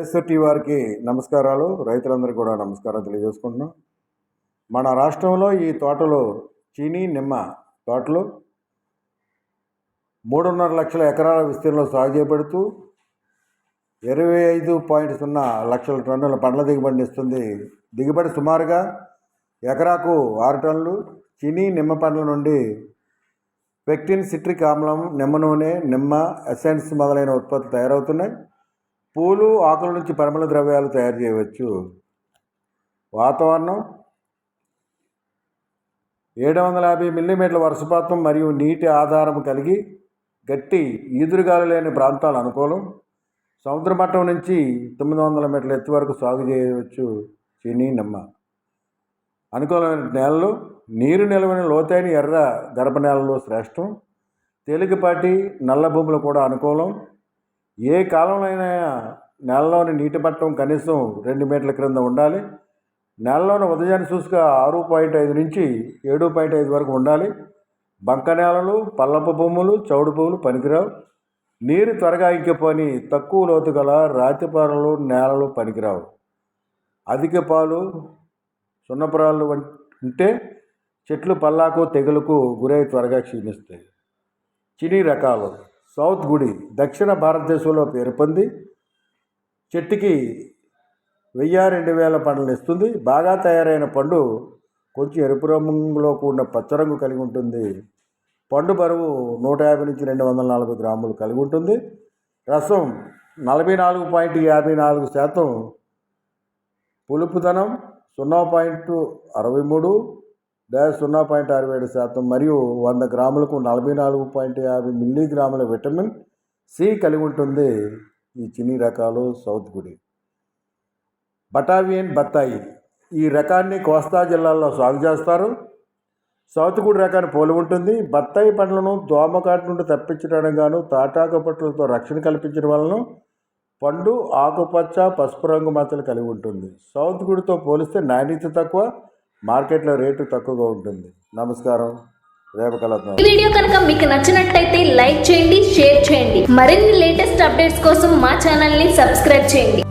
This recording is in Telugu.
ఎస్ఎఫ్టీ వారికి నమస్కారాలు. రైతులందరికీ కూడా నమస్కారం తెలియజేసుకుంటున్నాం. మన రాష్ట్రంలో ఈ తోటలు చీనీ నిమ్మ తోటలు మూడున్నర లక్షల ఎకరాల విస్తీర్ణంలో సాగు చేపడుతూ ఇరవై ఐదు పాయింట్ సున్నా లక్షల టన్నుల పండ్ల దిగుబడిని ఇస్తుంది. దిగుబడి సుమారుగా ఎకరాకు ఆరు టన్నులు. చీనీ నిమ్మ పండ్ల నుండి పెక్టిన్ సిట్రిక్ ఆమ్లం నిమ్మ నూనె నిమ్మ ఎసెన్స్ మొదలైన ఉత్పత్తులు తయారవుతున్నాయి. పూలు ఆకుల నుంచి పరిమళ ద్రవ్యాలు తయారు చేయవచ్చు. వాతావరణం ఏడు వందల యాభై మిల్లీమీటర్ల వర్షపాతం మరియు నీటి ఆధారం కలిగి గట్టి ఈదురుగాలు లేని ప్రాంతాలు అనుకూలం. సముద్ర మట్టం నుంచి తొమ్మిది వందల మీటర్ల ఎత్తు వరకు సాగు చేయవచ్చు చిని నిమ్మ. అనుకూలమైన నేలలు నీరు నిలవని లోతైన ఎర్ర గర్భ నేలలు శ్రేష్టం. తేలికపాటి నల్ల భూములు కూడా అనుకూలం. ఏ కాలంలో అయినా నేలలోని నీటి మట్టం కనీసం రెండు మీటర్ల క్రింద ఉండాలి. నేలలోని ఉదయాన్ని చూసుక ఆరు పాయింట్ ఐదు నుంచి ఏడు పాయింట్ ఐదు వరకు ఉండాలి. బంక నేలలు పల్లపు భూములు చౌడు భూములు పనికిరావు. నీరు త్వరగా ఇంకిపోని తక్కువ లోతు గల రాతిపారలు నేలలు పనికిరావు. అధిక పాలు సున్నపురాలు ఉంటే చెట్లు పల్లాకు తెగులకు గురై త్వరగా క్షీణిస్తాయి. చిని రకాలు. సౌత్ గుడి దక్షిణ భారతదేశంలో పేరు పొంది చెట్టుకి వెయ్యి రెండు వేల పండ్లను ఇస్తుంది. బాగా తయారైన పండు కొంచెం ఎరుపు రంగులో కూడిన పచ్చరంగు కలిగి ఉంటుంది. పండు బరువు నూట యాభై నుంచి రెండు వందల నలభై గ్రాములు కలిగి ఉంటుంది. రసం నలభై నాలుగు పాయింట్ యాభై నాలుగు శాతం పులుపుదనం సున్నా పాయింట్ అరవై మూడు డాష్ సున్నా పాయింట్ అరవై ఏడు శాతం మరియు వంద గ్రాములకు నలభై నాలుగు పాయింట్ యాభై మిల్లీగ్రాముల విటమిన్ సి కలిగి ఉంటుంది ఈ చిన్ని రకాలు సౌత్ గుడి. బటావియన్ బత్తాయి ఈ రకాన్ని కోస్తా జిల్లాల్లో సాగు చేస్తారు. సౌత్ గుడి రకాన్ని పోలి ఉంటుంది. బత్తాయి పండ్లను దోమకాటి నుండి తప్పించడానికి గాను తాటాకు పట్టులతో రక్షణ కల్పించడం వలన పండు ఆకుపచ్చ పసుపు రంగు మచ్చలు కలిగి ఉంటుంది. సౌత్ గుడితో పోలిస్తే నాణ్యత తక్కువ మార్కెట్లో రేటు తక్కువగా ఉంటుంది. నమస్కారం. రేపు కలుద్దాం. ఈ వీడియో కనుక మీకు నచ్చినట్టయితే లైక్ చేయండి షేర్ చేయండి. మరిన్ని లేటెస్ట్ అప్డేట్స్ కోసం మా ఛానల్ని సబ్స్క్రైబ్ చేయండి.